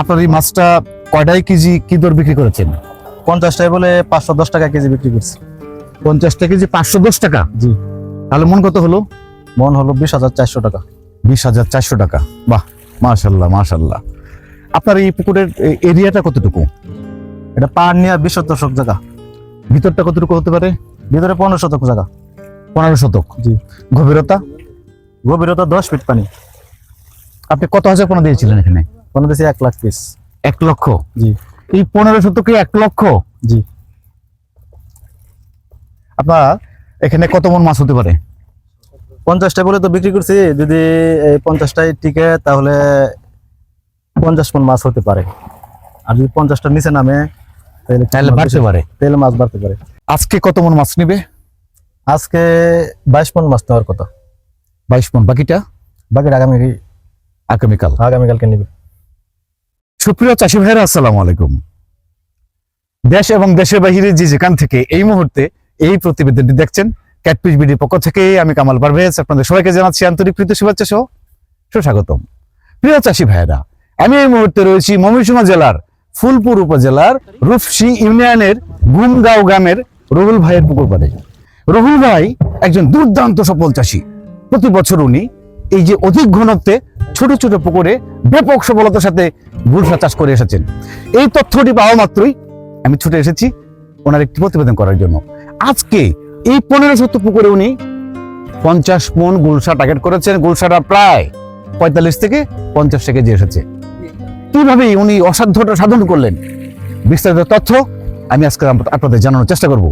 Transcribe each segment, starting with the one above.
আপনার এই মাছটা কয়টাই কেজি কি দর বিক্রি করেছেন? পঞ্চাশটায় বলে পাঁচশো দশ টাকা কেজি বিক্রি করছি। পঞ্চাশটা কেজি পাঁচশো দশ টাকা? জি। তাহলে মন কত হলো? মন হলো বিশ হাজার চারশো টাকা। বিশ হাজার চারশো টাকা। বাহ মাশাল্লাহ মাশাল্লাহ। আপনার এই পুকুরের এরিয়াটা কতটুকু? এটা পাহাড় নিয়ে বিশ শতক জায়গা। ভিতরটা কতটুকু হতে পারে? ভিতরে পনেরো শতক জায়গা। পনেরো শতক। জি। গভীরতা? গভীরতা দশ ফিট পানি। আপনি কত হাজার পোনা দিয়েছিলেন এখানে? কোনো দিয়েছি এক লাখ পিস এক লক্ষ? জি। এই পনেরো শতকে এক লক্ষ? জি। আপনার এখানে কত মন মাছ হতে পারে? পঞ্চাশটা বলে তো বিক্রি করছি। যদি পঞ্চাশটায় টিকে তাহলে পঞ্চাশ মন মাছ হতে পারে। আর যদি পঞ্চাশটার নিচে নামে তাহলে তাহলে বাড়তে পারে। তাহলে মাছ বাড়তে পারে। আজকে কত মন মাছ নিবে? আজকে বাইশ মন মাছ নেওয়ার কথা। বাইশ মন। বাকিটা? বাকিটা আগামী আগামীকাল। আগামীকালকে নিবে। সুপ্রিয় চাষি ভাইরা আসসালামু আলাইকুম। দেশ এবং দেশের বাহিরে যে যেখান থেকে এই মুহূর্তে এই প্রতিবেদনটি দেখছেন ক্যাটপিস বিডির পক্ষ থেকে আমি কামাল পারভেজ আপনাদের সবাইকে জানাচ্ছি আন্তরিক প্রীতি শুভেচ্ছা সহ সুস্বাগতম। প্রিয় চাষি ভাইরা আমি এই মুহূর্তে রয়েছি ময়মনসিংহ জেলার, ফুলপুর উপজেলার রূপসী ইউনিয়নের গুমগাঁও গ্রামের রহুল ভাইয়ের পুকুর পাড়ে। রহুল ভাই একজন দুর্দান্ত সফল চাষি। প্রতি বছর উনি এই যে অধিক ঘনত্বে ছোট ছোট পুকুরে ব্যাপক সফলতার সাথে গুলশা চাষ করে এসেছেন। এই তথ্যটি পাওয়া মাত্রই আমি ছুটে এসেছি ওনার একটি প্রতিবেদন করার জন্য। আজকে এই পনেরো শত পুকুরে উনি পঞ্চাশ মন গুলশা টার্গেট করেছেন। গুলশাটা প্রায় পঁয়তাল্লিশ থেকে পঞ্চাশ কেজি এসেছে। কীভাবে উনি অসাধ্যটা সাধন করলেন? বিস্তারিত তথ্য আমি আজকে আপনাদের জানানোর চেষ্টা করব।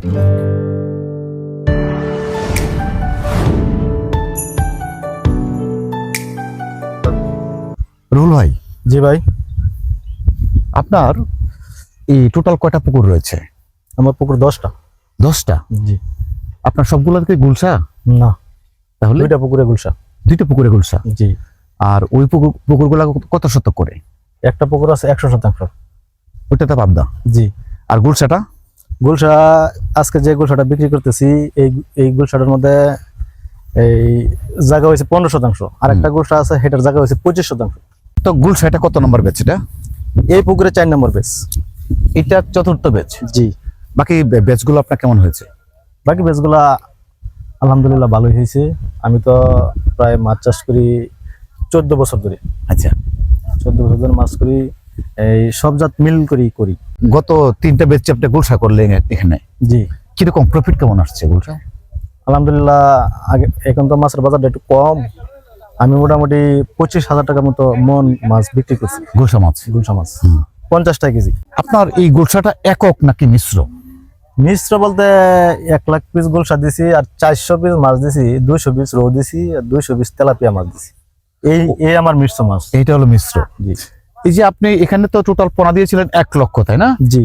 রুল ভাই। জি ভাই। আপনার এই টোটাল কয়টা পুকুর রয়েছে? আমার পুকুর দশটা। দশটা? জি। আপনার সবগুলোতে গুলসা না। তাহলে? দুইটা পুকুরে গুলসা দুইটা পুকুরে গুলসা জি। আর ওই পুকুর পুকুরগুলো কত শতক করে? একটা পুকুর আছে একশো শতাংশ। ওইটাতে পাবদা জি। আর গুলসাটা গুলসা আজকে যে গুলসাটা বিক্রি করতেছি এই এই গুলসাটার মধ্যে এই জায়গা হয়েছে পনেরো শতাংশ। আর একটা গুলসা আছে সেটার জায়গা হয়েছে পঁচিশ শতাংশ। তো গুলশা এটা কত নম্বর বেচ এটা এই পুকুরে চার নম্বর বেশ এটা চতুর্থ বেচ জি। বাকি বেচগুলো আপনার কেমন হয়েছে? বাকি বেচগুলা আলহামদুলিল্লাহ ভালোই হয়েছে। আমি তো প্রায় মাছ চাষ করি চোদ্দ বছর ধরে। আচ্ছা। চোদ্দ বছর ধরে মাছ করি এই সব জাত মিল করি করি। গত তিনটা বেচ আপনি গুলশা করলেন এখানে। জি। কীরকম প্রফিট কেমন আসছে গুলশা আলহামদুলিল্লাহ আগে এখন তো মাছের বাজারটা একটু কম। আমি মোটামুটি পঁচিশ হাজার টাকার মতো মন মাছ বিক্রি করছি। গুলশা মাছ? গুলশা মাছ। পঞ্চাশ টাকা কেজি। আপনার এই গুলশাটা একক নাকি মিশ্র? মিশ্র বলতে এক লাখ পিস গুলশা দিছি আর চারশো পিস মাছ দিছি দুইশো পিস রৌ দিছি আর দুইশো পিস তেলাপিয়া মাছ দিছি। এই এই আমার মিশ্র মাছ। এইটা হলো মিশ্র। জি। এই যে আপনি এখানে তো টোটাল পোনা দিয়েছিলেন এক লক্ষ তাই না? জি।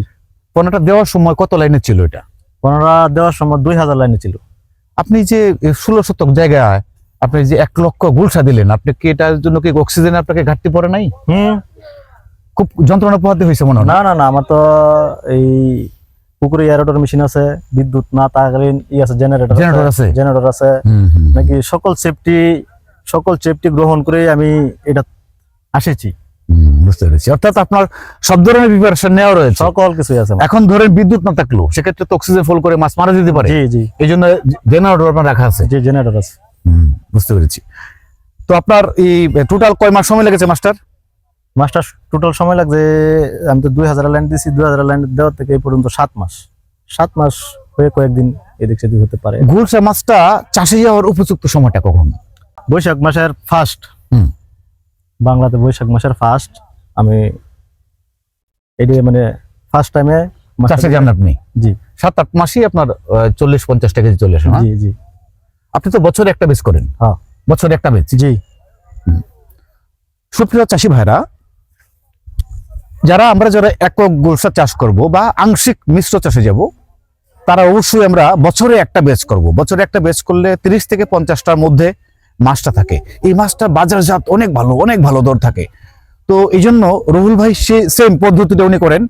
পোনাটা দেওয়ার সময় কত লাইনে ছিল এটা? পনেরো দেওয়ার সময় দুই হাজার লাইনে ছিল। আপনি যে ষোলো শতক জায়গায় আপনি যে এক লক্ষ গুলশা দিলেন আপনি কি এটার জন্য কি অক্সিজেন আপনাকে ঘাটতি পড়ে নাই? হুম। খুব যন্ত্রণা পোহাতে হয়েছে মনে হয় না? না না আমার তো এই পুকুরে এয়ারোটর মেশিন আছে বিদ্যুৎ না থাকালীন ই আছে জেনারেটর Generator আছে? জেনারেটর আছে। নাকি সকল সেফটি সকল সেফটি গ্রহণ করে আমি এটা আসেছি। বুঝতে পেরেছি। অর্থাৎ আপনার সব ধরনের প্রিপারেশন নেওয়া রয়েছে। সকল কিছুই আছে এখন ধরেন বিদ্যুৎ না থাকল সেক্ষেত্রে তো অক্সিজেন ফুল করে মাছ মারা যেতে পারে। জি জি। এই জন্য জেনারেটর আপনার রাখা আছে। জি জেনারেটর আছে। বুঝতে পেরেছি। তো আপনার এই টোটাল কয় মাস সময় লেগেছে মাস্টার? মাস্টার টোটাল সময় লাগছে আমি তো দুই হাজার লাইন দিয়েছি দুই হাজার লাইন দেওয়ার থেকে এই পর্যন্ত সাত মাস। সাত মাস হয়ে কয়েকদিন এদিক সেদিক হতে পারে। গুলশা মাছটা চাষে যাওয়ার উপযুক্ত সময়টা কখন? বৈশাখ মাসের ফার্স্ট হুম। বাংলাতে বৈশাখ মাসের ফার্স্ট আমি এটি মানে ফার্স্ট টাইমে চাষে যান আপনি? জি। সাত আট মাসই আপনার চল্লিশ পঞ্চাশ টাকা চলে আসে জি জি। আপনি তো বছরে একটা বেচ করেন। হ্যাঁ। বছরে একটা বেচ জি। সুপ্রিয় চাষি ভাইরা যারা আমরা যারা একক গোলসা চাষ করব বা আংশিক মিশ্র চাষে যাব তারা অবশ্যই আমরা বছরে একটা বেচ করব। বছরে একটা বেচ করলে তিরিশ থেকে পঞ্চাশটার মধ্যে মাছটা থাকে। এই মাছটা বাজারজাত অনেক ভালো অনেক ভালো দর থাকে। তো এই জন্য রহুল ভাই সে সেম পদ্ধতিটা উনি করেন।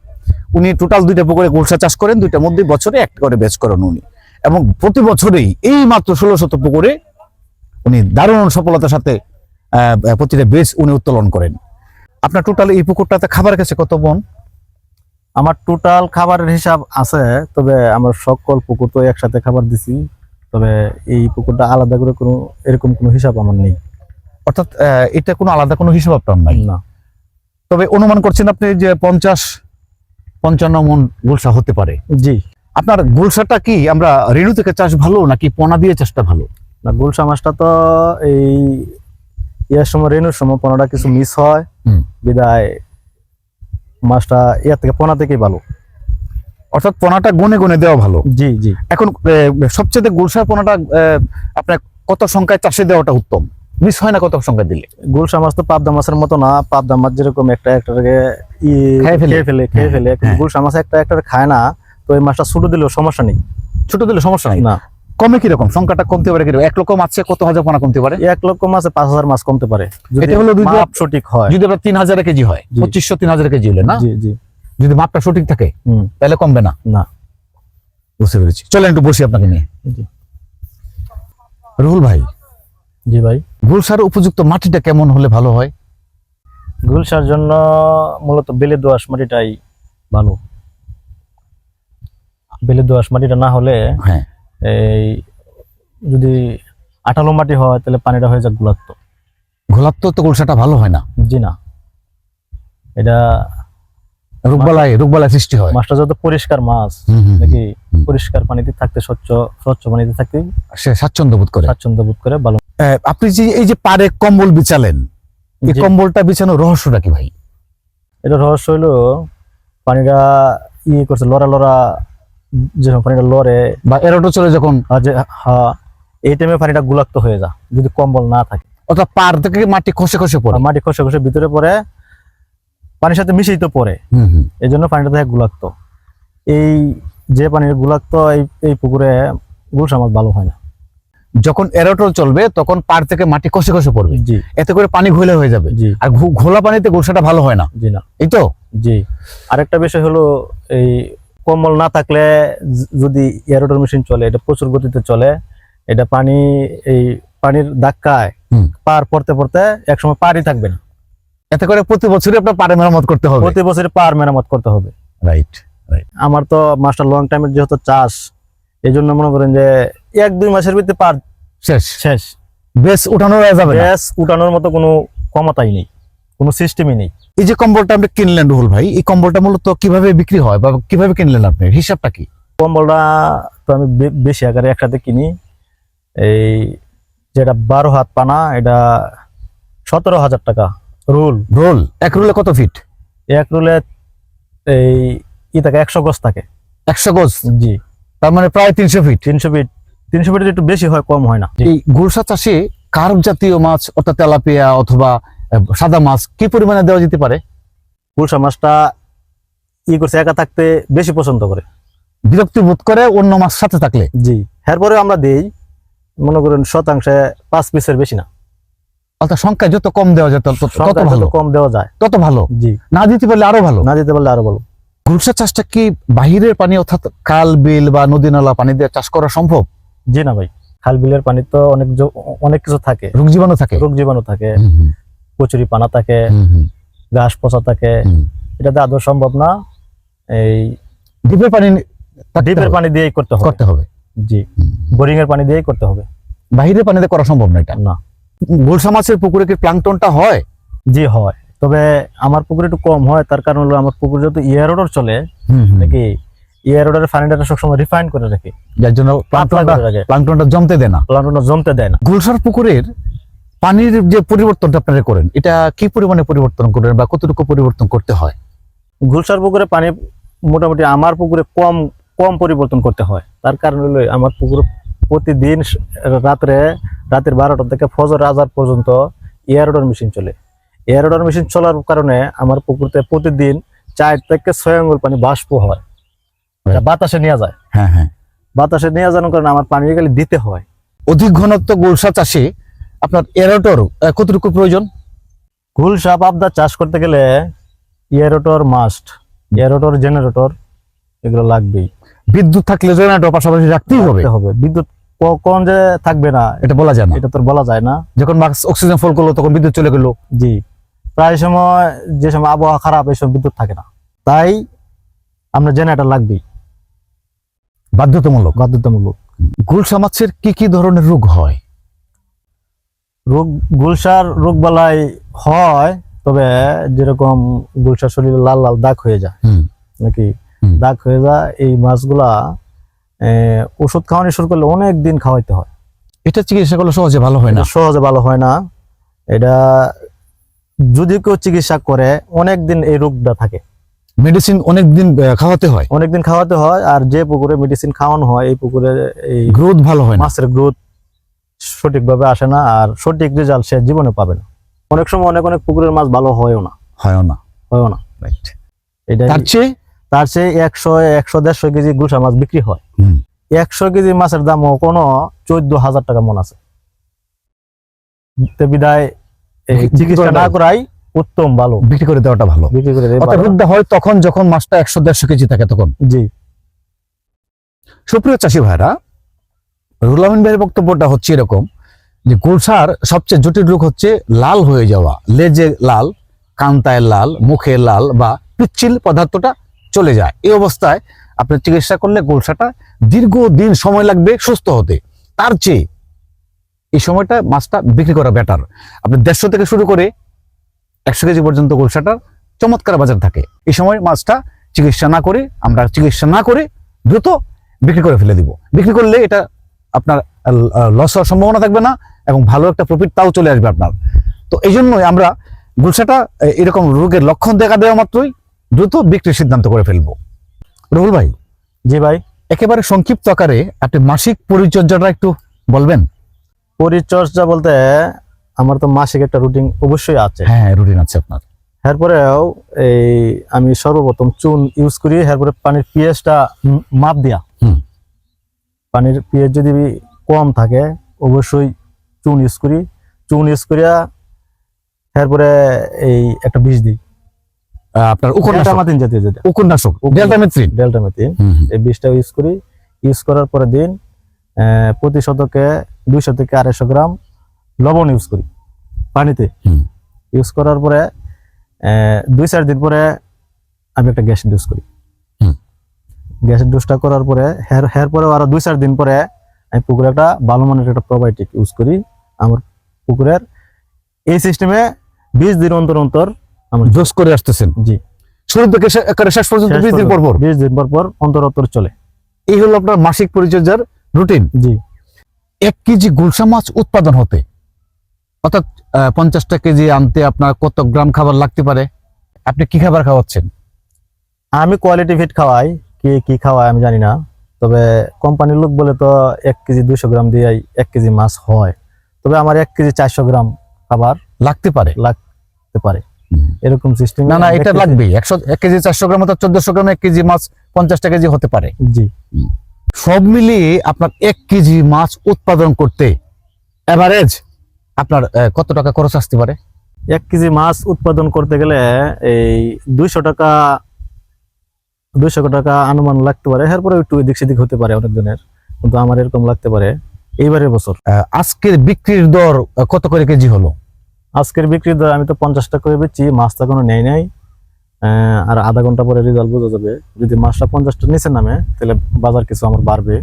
উনি টোটাল দুইটা পুকুরে গোলসা চাষ করেন দুইটার মধ্যে বছরে একটা করে বেচ করেন উনি। এবং প্রতি বছরেই এই মাত্র ষোলো শত পুকুরে উনি দারুণ সফলতার সাথে প্রতিটা বেচ উনি উত্তোলন করেন। আপনার টোটাল এই পুকুরটাতে খাবার গেছে কত বন আমার টোটাল খাবারের হিসাব আছে তবে আমার সকল পুকুর তো একসাথে খাবার দিছি তবে এই পুকুরটা আলাদা করে কোনো এরকম কোনো হিসাব আমার নেই। অর্থাৎ আহ, এটা কোনো আলাদা কোনো হিসাব আপনার নাই? না। তবে অনুমান করছেন আপনি যে পঞ্চাশ পঞ্চান্ন মন গুলশা হতে পারে। জি। আপনার গুলশাটা কি আমরা রেণু থেকে চাষ ভালো নাকি পোনা দিয়ে চাষটা ভালো? না গুলশা মাছটা তো এই ইয়ার সময় রেনুর সময় পোনাটা কিছু মিস হয়। বিদায় মাছটা ইয়ার থেকে পোনা থেকেই ভালো। অর্থাৎ পোনাটা গুনে গুনে দেওয়া ভালো। জি জি। এখন সবচেয়ে গুলশার পোনাটা আপনার কত সংখ্যায় চাষে দেওয়াটা উত্তম? মিস হয় না কত সংখ্যায় দিলে? গুলশা মাছ তো পাবদা মাছের মতো না পাবদা মাছ যেরকম একটা একটাকে ই খেয়ে ফেলে। খেয়ে ফেলে খেয়ে হ্যাঁ, ফেলে। হ্যাঁ। গুলশা মাছ একটা একটা খায় না। তো এই মাছটা ছোট দিলেও সমস্যা নেই। ছোট দিলে সমস্যা নাই। না। কমে কীরকম? সংখ্যাটা কমতে পারে কীরকম? এক লক্ষ মাছে কত হাজার পোনা কমতে পারে? এক লক্ষ মাছে পাঁচ হাজার মাছ কমতে পারে। এটা হলো দুই সঠিক হয়। যদি আপনার তিন হাজার কেজি হয়। পঁচিশশো তিন হাজার কেজি হলে না? যদি মাপটা সঠিক থাকে তাহলে কমবে না? না। বুঝতে পেরেছি। চলেন একটু বসি আপনাকে নিয়ে। রুহুল ভাই। জি ভাই। গুলশার উপযুক্ত মাটিটা কেমন হলে ভালো হয়? গুলসার জন্য মূলত বেলে দোয়াশ মাটিটাই ভালো। বেলে দোয়াশ মাটিটা না হলে হ্যাঁ। এই যদি আঠালো মাটি হয় তাহলে পানিটা হয়ে যায় গুলাত্ত। ঘোলাত্ম তো গুলশাটা ভালো হয় না। জি না। এটা রোগবালায় রোগবালায় সৃষ্টি হয়। মাছটা যত পরিষ্কার মাছ। নাকি পরিষ্কার পানিতে থাকতে স্বচ্ছ স্বচ্ছ পানিতে থাকতে সে স্বাচ্ছন্দ্য বোধ করে। স্বাচ্ছন্দ্য বোধ করে ভালো আপনি যে এই যে পারে কম্বল বিছালেন এই কম্বলটা বিছানোর রহস্যটা কি ভাই? এটা রহস্য হইল পানিটা ইয়ে করছে লড়া লড়া যখন পানিটা লড়ে বা এরোটো চলে যখন হ্যাঁ এই টাইমে পানিটা গুলাক্ত হয়ে যা যদি কম্বল না থাকে। অর্থাৎ পার থেকে মাটি খসে খসে পড়ে? মাটি খসে খসে ভিতরে পড়ে পানির সাথে মিশেই তো পড়ে। এই জন্য পানিটা থাকে গুলাক্ত। এই যে পানির গুলাক্ত এই এই পুকুরে গুলশা মাছ ভালো হয় না। যখন এরোটল চলবে তখন পার থেকে মাটি খসে খসে পড়বে। জি। এতে করে পানি ঘোলা হয়ে যাবে। জি। আর ঘোলা পানিতে গোলসাটা ভালো হয় না। জি না। এই তো? জি। আরেকটা বিষয় হলো এই কম্বল না থাকলে যদি এয়ারোডর মেশিন চলে এটা প্রচুর গতিতে চলে এটা পানি এই পানির ধাক্কায়। পার পড়তে পড়তে একসময় পারই থাকবে না। এতে করে প্রতি বছরই আপনার পারে মেরামত করতে হবে। প্রতি বছরে পার মেরামত করতে হবে। রাইট আমার তো মাস্টার লং টাইমের যেহেতু চাষ এই জন্য মনে করেন যে এক দুই মাসের ভিতরে পার শেষ। শেষ। বেশ উঠানো যাবে গ্যাস উঠানোর মতো কোনো ক্ষমতাই নেই কোনো সিস্টেমই নেই। এই যে কম্বলটা আপনি কিনলেন রুহুল ভাই এই কম্বলটা মূলত কীভাবে বিক্রি হয় বা কীভাবে কিনলেন আপনি? হিসাবটা কি? কম্বলটা তো আমি বেশি আকারে একসাথে কিনি। এই যেটা বারো হাত পানা এটা সতেরো হাজার টাকা। রুল রোল এক রোলে কত ফিট? এক রুলে এই ই থাকে একশো গজ থাকে। একশো গজ? জি। তার মানে প্রায় তিনশো ফিট? তিনশো ফিট। তিনশো ফিটের একটু বেশি হয় কম হয় না। এই গুলশা চাষে কার্প জাতীয় মাছ অর্থাৎ তেলাপিয়া অথবা সাদা মাছ কি পরিমাণে দেওয়া যেতে পারে? পুলসা মাছটা ই করছে একা থাকতে বেশি পছন্দ করে। বিরক্তি বোধ করে অন্য মাছ সাথে থাকলে? জি। এরপরে আমরা দেই মনে করেন শতাংশে পাঁচ পিসের বেশি না। অর্থাৎ সংখ্যা যত কম দেওয়া যায় তত ভালো। কম দেওয়া যায়। তত ভালো? জি। না দিতে পারলে আরও ভালো? না দিতে পারলে আরও ভালো। গুলশা চাষটা কি বাহিরের পানি অর্থাৎ খাল বিল বা নদী নালা পানি দিয়ে চাষ করা সম্ভব? জি না ভাই। খাল বিলের পানি তো অনেক অনেক কিছু থাকে। রোগ জীবাণু থাকে? রোগ জীবাণু থাকে। কচুরি পানা থাকে ঘাস পচা থাকে। হুম। এটাতে আদৌ সম্ভব না। এই ডিপের পানি ডিপের পানি দিয়েই করতে হবে। করতে হবে। জি। বোরিং এর পানি দিয়েই করতে হবে। বাহিরের পানিতে করা সম্ভব না এটা? না। গুলশা মাছের পুকুরে কি প্লাংটনটা হয়? জি হয়। তবে আমার পুকুরে একটু কম হয় তার কারণ হলো আমার পুকুরে যেহেতু ইয়ারোডর চলে নাকি। নাকি ইয়ারোডের পানিটা সবসময় রিফাইন করে রাখে। যার জন্য প্লাংটনটা প্লাংটনটা জমতে দেয় না। প্লান্টনটা জমতে দেয় না। গুলশার পুকুরের পানির যে পরিবর্তনটা আপনারা করেন এটা কি পরিমাণে পরিবর্তন করেন বা কতটুকু পরিবর্তন করতে হয়? গুলশার পুকুরে পানি মোটামুটি আমার পুকুরে কম কম পরিবর্তন করতে হয়। তার কারণ হলো আমার পুকুরে প্রতিদিন রাত্রে রাতের বারোটা থেকে ফজর আজার পর্যন্ত এয়ারোডর মেশিন চলে। এয়ারোডর মেশিন চলার কারণে আমার পুকুরতে প্রতিদিন চার থেকে ছয় আঙ্গুল পানি বাষ্প হয়। বাতাসে নেওয়া যায়। হ্যাঁ হ্যাঁ। বাতাসে নেওয়া যাওয়ার কারণে আমার পানি গেলে দিতে হয়। অধিক ঘনত্ব গুলশা চাষে আপনার এরোটর কতটুকু প্রয়োজন? গুলশা পাবদা চাষ করতে গেলে এয়ারোটর মাস্ট এয়ারোটর জেনারেটর এগুলো লাগবেই। বিদ্যুৎ থাকলে জেনারেটর পাশাপাশি রাখতেই হবে। হবে। বিদ্যুৎ কখন যে থাকবে না এটা বলা যায় না। এটা তো বলা যায় না। যখন অক্সিজেন ফল করল তখন বিদ্যুৎ চলে গেলো। জি। প্রায় সময় যে সময় আবহাওয়া খারাপ এই সময় বিদ্যুৎ থাকে না। তাই আমরা জেনারেটর লাগবেই। বাধ্যতামূলক। বাধ্যতামূলক। গুলশা মাছের কি কি ধরনের রোগ হয়? রোগ গুলশার রোগ বালাই হয় তবে যেরকম গুলশার শরীরে লাল লাল দাগ হয়ে যায় নাকি দাগ হয়ে যায় এই মাছগুলা ওষুধ খাওয়ানো শুরু করলে অনেক দিন খাওয়াইতে হয়। এটা চিকিৎসা করলে সহজে ভালো হয় না? সহজে ভালো হয় না। এটা যদি কেউ চিকিৎসা করে অনেক দিন এই রোগটা থাকে। মেডিসিন অনেক দিন খাওয়াতে হয়? অনেক দিন খাওয়াতে হয় আর যে পুকুরে মেডিসিন খাওয়ানো হয় এই পুকুরে এই গ্রোথ ভালো হয় না? মাছের গ্রোথ সঠিকভাবে আসে না আর সঠিক রেজাল্ট সে জীবনে পাবে না। অনেক সময় অনেক অনেক পুকুরের মাছ ভালো হয়ও না। হয় না। হয়ও না। রাইট এটা তার চেয়ে? তার চেয়ে একশো একশো দেড়শো কেজি গুলশা মাছ বিক্রি হয়। একশো কেজি মাছের দামও কোনো চোদ্দ হাজার টাকা মন আছে। বিদায় চিকিৎসা না করাই উত্তম ভালো। বিক্রি করে দেওয়াটা ভালো। বিক্রি করে অর্থাৎ হয় তখন যখন মাছটা একশো দেড়শো কেজি থাকে তখন। জি। সুপ্রিয় চাষি ভাইরা রুহুল আমিন ভাইয়ের বক্তব্যটা হচ্ছে এরকম যে, গুলশার সবচেয়ে জটিল রোগ হচ্ছে লাল হয়ে যাওয়া, লেজে লাল, কান্তায় লাল, মুখে লাল বা পিচ্ছিল পদার্থটা চলে যায়। এই অবস্থায় আপনি চিকিৎসা করলে গোলসাটা দীর্ঘদিন সময় লাগবে সুস্থ হতে। তার চেয়ে এই সময়টা মাছটা বিক্রি করা বেটার আপনি দেড়শো থেকে শুরু করে একশো কেজি পর্যন্ত গোলসাটার চমৎকার বাজার থাকে। এই সময় মাছটা চিকিৎসা না করে, আমরা চিকিৎসা না করে দ্রুত বিক্রি করে ফেলে দিব। বিক্রি করলে এটা আপনার লস হওয়ার সম্ভাবনা থাকবে না এবং ভালো একটা প্রফিট তাও চলে আসবে আপনার। তো এই জন্যই আমরা গুলশাটা এরকম রোগের লক্ষণ দেখা দেওয়া মাত্রই দ্রুত বিক্রির সিদ্ধান্ত করে ফেলব। রহুল ভাই জি ভাই। একেবারে সংক্ষিপ্ত আকারে আপনি মাসিক পরিচর্যাটা একটু বলবেন। পরিচর্যা বলতে আমার তো মাসিক একটা রুটিন অবশ্যই আছে। হ্যাঁ রুটিন আছে আপনার। এরপরেও এই আমি সর্বপ্রথম চুন ইউজ করি এরপরে পানির পিএইচটা মাপ দিয়া। হুম। পানির পিএইচ যদি কম থাকে অবশ্যই চুন ইউজ করি। চুন ইউজ করিয়া তারপরে এই একটা বিষ দিই। আপনার উপন্যাসক। ডেল্টামাতিন জাতীয় যেটা। উপন্যাসক। ডেল্টামেথ্রিন ডেল্টামাতিন এই বিষটা ইউজ করি। ইউজ করার পরে দিন আহ, প্রতি শতকে দুইশো থেকে আড়াইশো গ্রাম লবণ ইউজ করি পানিতে। ইউজ করার পরে দুই চার দিন পরে আমি একটা গ্যাস ইউজ করি। গ্যাসের ডোজটা করার পরে হের হের পরে আরও দুই চার দিন পরে আমি পুকুরে একটা ভালো মানের একটা প্রোবায়োটিক ইউজ করি। আমার পুকুরের এই সিস্টেমে বিশ দিন অন্তর অন্তর আমার জোস করে আসতেছেন। জি। শুরু থেকে শেষ পর্যন্ত বিশ দিন পর পর? বিশ দিন পর পর অন্তর অন্তর চলে। এই হলো আপনার মাসিক পরিচর্যার রুটিন জি। এক কেজি গুলশা মাছ উৎপাদন হতে অর্থাৎ পঞ্চাশটা কেজি আনতে আপনার কত গ্রাম খাবার লাগতে পারে? আপনি কি খাবার খাওয়াচ্ছেন? আমি কোয়ালিটি ফিট খাওয়াই। কে কি খাওয়ায় আমি জানি না। তবে কোম্পানির লোক বলে তো এক কেজি দুইশো গ্রাম দিয়ে এক কেজি মাছ হয়। তবে আমার এক কেজি চারশো গ্রাম খাবার লাগতে পারে। লাগতে পারে। এরকম সিস্টেম না না এটা লাগবে একশো এক কেজি চারশো গ্রাম অর্থাৎ চোদ্দশো গ্রাম এক কেজি মাছ পঞ্চাশটা কেজি হতে পারে। জি। সব মিলিয়ে আপনার এক কেজি মাছ উৎপাদন করতে এভারেজ আপনার কত টাকা খরচ আসতে পারে? এক কেজি মাছ উৎপাদন করতে গেলে এই দুইশো টাকা দুইশো টাকা আনুমান লাগতে পারে। এরপরে একটু এদিক সেদিক হতে পারে অনেক জনের কিন্তু আমার এরকম লাগতে পারে এইবারের বছর। আজকের বিক্রির দর কত করে কেজি হলো? আজকের বিক্রির দর আমি তো পঞ্চাশ টাকা করে বেচি মাছটা কোনো নেই। নাই আর আধা ঘণ্টা পরে রেজাল্ট বোঝা যাবে। যদি মাছটা পঞ্চাশটা নিচে নামে তাহলে বাজার কিছু আমার বাড়বে।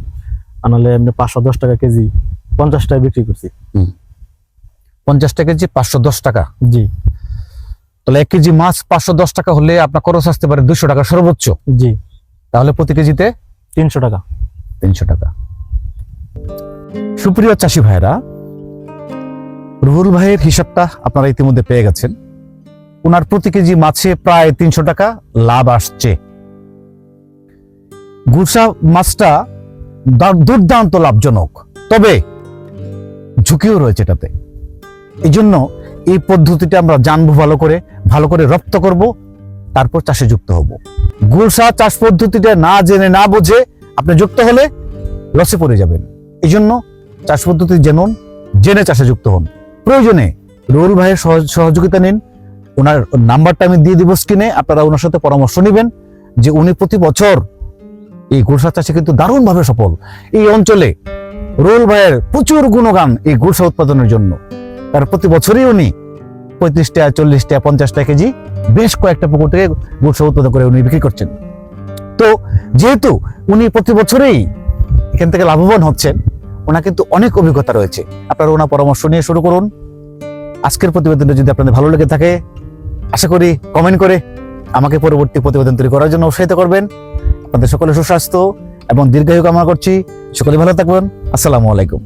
আর নাহলে এমনি পাঁচশো দশ টাকা কেজি পঞ্চাশ পঞ্চাশটায় বিক্রি করছি। পঞ্চাশটা কেজি পাঁচশো দশ টাকা? জি। তাহলে এক কেজি মাছ পাঁচশো দশ টাকা হলে আপনার খরচ আসতে পারে দুশো টাকা সর্বোচ্চ। জি। তাহলে প্রতি কেজিতে তিনশো টাকা। তিনশো টাকা। সুপ্রিয় চাষি ভাইরা রুহুল ভাইয়ের হিসাবটা আপনারা ইতিমধ্যে পেয়ে গেছেন। ওনার প্রতি কেজি মাছে প্রায় তিনশো টাকা লাভ আসছে। গুলশা মাছটা দুর্দান্ত লাভজনক। তবে ঝুঁকিও রয়েছে এটাতে। এই জন্য এই পদ্ধতিটা আমরা জানব ভালো করে ভালো করে রপ্ত করব, তারপর চাষে যুক্ত হব। গুলশা চাষ পদ্ধতিটা না জেনে না বুঝে আপনি যুক্ত হলে লসে পড়ে যাবেন। এই জন্য চাষ পদ্ধতি জানুন, জেনে চাষে যুক্ত হন। প্রয়োজনে রুহুল ভাইয়ের সহযোগিতা নিন। ওনার নাম্বারটা আমি দিয়ে দিব স্ক্রিনে, আপনারা ওনার সাথে পরামর্শ নেবেন যে উনি প্রতি বছর এই গুলশা চাষে কিন্তু দারুণভাবে সফল। এই অঞ্চলে রুহুল ভাইয়ের প্রচুর গুণগান এই গুলশা উৎপাদনের জন্য। তার প্রতি বছরই উনি পঁয়ত্রিশটা, চল্লিশটা চল্লিশ টাকা পঞ্চাশ টাকা কেজি বেশ কয়েকটা পুকুর থেকে গুড় সহ উৎপাদন করে উনি বিক্রি করছেন। তো যেহেতু উনি প্রতি বছরেই এখান থেকে লাভবান হচ্ছেন, ওনার কিন্তু অনেক অভিজ্ঞতা রয়েছে। আপনারা ওনার পরামর্শ নিয়ে শুরু করুন। আজকের প্রতিবেদনটা যদি আপনাদের ভালো লেগে থাকে, আশা করি কমেন্ট করে আমাকে পরবর্তী প্রতিবেদন তৈরি করার জন্য উৎসাহিত করবেন। আপনাদের সকলে সুস্বাস্থ্য এবং দীর্ঘায়ু কামনা করছি। সকলে ভালো থাকবেন। আসসালামু আলাইকুম।